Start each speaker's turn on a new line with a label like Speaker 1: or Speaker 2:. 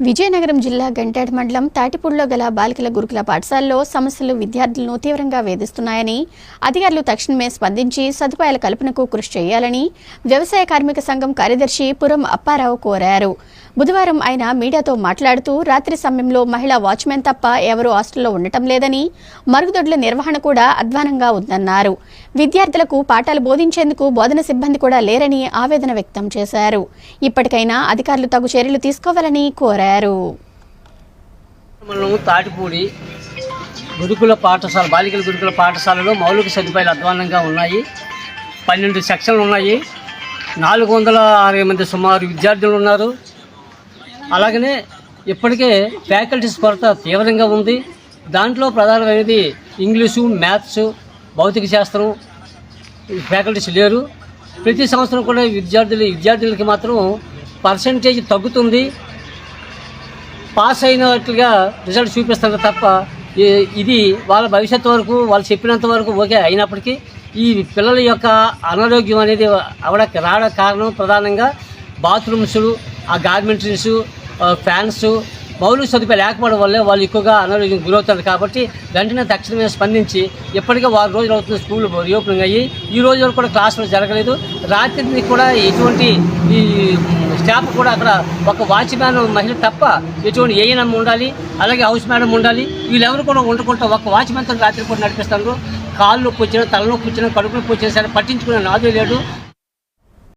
Speaker 1: విజయనగరం జిల్లా గంటేడ్ మండలం తాటిపూడిలో గల బాలికల గురుకుల పాఠశాలలో సమస్యలు విద్యార్థులను తీవ్రంగా వేధిస్తున్నాయని అధికారులు తక్షణమే స్పందించి సదుపాయాల కల్పనకు కృషి చేయాలని వ్యవసాయ కార్మిక సంఘం కార్యదర్శి పురం అప్పారావు కోరారు. బుధవారం ఆయన మీడియాతో మాట్లాడుతూ రాత్రి సమయంలో మహిళా వాచ్మెన్ తప్ప ఎవరూ హాస్టల్లో ఉండటం లేదని మరుగుదొడ్ల నిర్వహణ కూడా అధ్వానంగా ఉందన్నారు. విద్యార్థులకు పాఠాలు బోధించేందుకు బోధన సిబ్బంది కూడా లేరని ఆవేదన వ్యక్తం చేశారు. ఇప్పటికైనా అధికారులు తగు చర్యలు తీసుకోవాలని కోరారు.
Speaker 2: తాటిపూడి గురుకుల పాఠశాల బాలికల గురుకుల పాఠశాలలో మౌలిక సదుపాయాలు అధ్వానంగా ఉన్నాయి. పన్నెండు సెక్షన్లు ఉన్నాయి. నాలుగు వందల అరవై మంది సుమారు విద్యార్థులు ఉన్నారు. అలాగనే ఇప్పటికే ఫ్యాకల్టీస్ కొరత తీవ్రంగా ఉంది. దాంట్లో ప్రధానమైనది ఇంగ్లీషు మ్యాథ్స్ భౌతిక శాస్త్రం ఫ్యాకల్టీస్ లేరు. ప్రతి సంవత్సరం కూడా విద్యార్థులు విద్యార్థులకి మాత్రం పర్సంటేజ్ తగ్గుతుంది. పాస్ అయినట్లుగా రిజల్ట్ చూపిస్తారు తప్ప ఇది వాళ్ళ భవిష్యత్తు వరకు వాళ్ళు చెప్పినంత వరకు ఓకే అయినప్పటికీ ఈ పిల్లల యొక్క అనారోగ్యం అనేది అవడానికి రావడం కారణం ప్రధానంగా బాత్రూమ్స్ ఆ గార్మెంటరీస్ ఫ్యాన్స్ మౌలిక సదుపాయాలు లేకపోవడం వల్లే వాళ్ళు ఎక్కువగా అనారోగ్యం గురవుతారు కాబట్టి వెంటనే తక్షణమే స్పందించి ఇప్పటికే వారం రోజులు అవుతున్న స్కూల్ రీఓపెనింగ్ అయ్యి. ఈ రోజు వరకు కూడా క్లాసులు జరగలేదు. రాత్రి కూడా ఎటువంటి ఈ స్టాఫ్ కూడా అక్కడ ఒక వాచ్మ్యాన్ మహిళ తప్ప ఎటువంటి ఏఎన్ఎం ఉండాలి అలాగే హౌస్ మేడం ఉండాలి వీళ్ళెవరు కూడా ఉండకుండా ఒక వాచ్మ్యాన్తో రాత్రి కూడా నడిపిస్తారు. కాళ్ళు నొప్పి తలలో తలనొప్పి కడుపులో కూర్చొని సరే పట్టించుకునే నాదే లేడు